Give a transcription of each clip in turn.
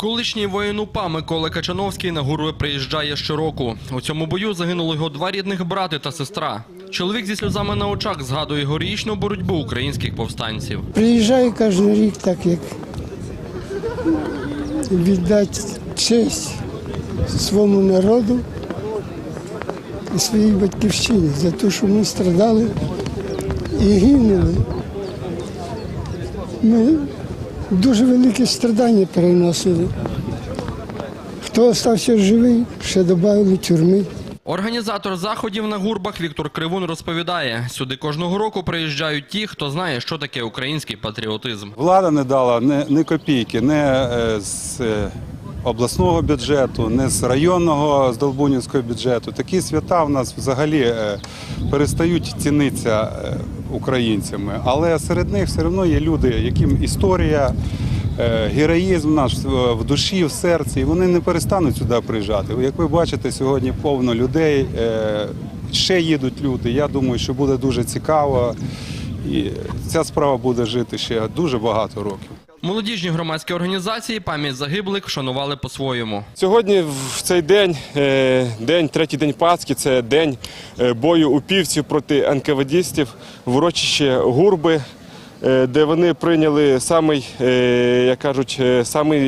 Колишній воїн УПА Микола Качановський на гурви приїжджає щороку. У цьому бою загинули його два рідних брати та сестра. Чоловік зі сльозами на очах згадує горічну боротьбу українських повстанців. Приїжджаю кожен рік, так як віддати честь своєму народу і своїй батьківщині за те, що ми страдали і гинули. Ми дуже велике страдання переносили. Хто залишився живий, ще додали тюрми. Організатор заходів на гурбах Віктор Кривун розповідає: сюди кожного року приїжджають ті, хто знає, що таке український патріотизм. Влада не дала ні, ні копійки, не е, з е, обласного бюджету, не з районного з Долбунівського бюджету. Такі свята в нас взагалі е, перестають цінитися українцями. Але серед них все одно є люди, яким історія. е, Героїзм наш в душі, в серці, і вони не перестануть сюди приїжджати. Як ви бачите, сьогодні повно людей, е, ще їдуть люди. Я думаю, що буде дуже цікаво, і ця справа буде жити ще дуже багато років. Молодіжні громадські організації пам'ять загиблих вшанували по-своєму. Сьогодні в цей день, е, день, третій день Пасхи, це день е, бою упівців проти НКВДістів в урочищі Гурби, де вони прийняли самий, е, як кажуть, е, самий,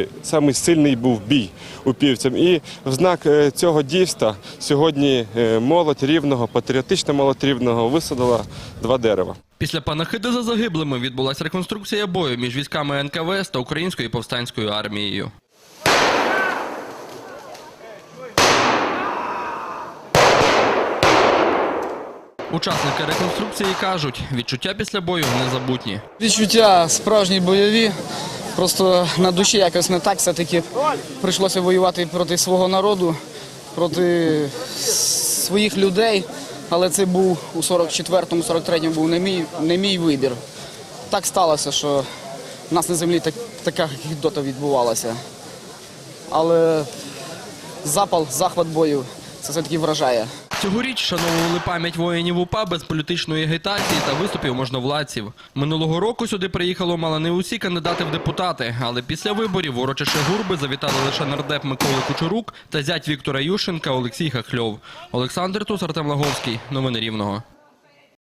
е, самий сильний був бій упівцям. І в знак е, цього дійства сьогодні е, молодь рівного, патріотична молодь рівного висадила два дерева. Після панахиди за загиблими відбулася реконструкція бою між військами НКВС та українською повстанською армією. Учасники реконструкції кажуть, відчуття після бою незабутні. Відчуття справжні бойові. Просто на душі якось не так. Все-таки прийшлося воювати проти свого народу, проти своїх людей. Але це був у 44-му, 43-му був не мій, не мій вибір. Так сталося, що в нас на землі так, така гідота відбувалася. Але запал, захват бою це все-таки вражає. Цьогоріч шановували пам'ять воїнів УПА без політичної агітації та виступів можновладців. Минулого року сюди приїхало мало не усі кандидати в депутати, але після виборів урочище гурби завітали лише нардеп Микола Кучерук та зять Віктора Ющенка Олексій Хахльов. Олександр Тус, Артем Лаговський. Новини Рівного.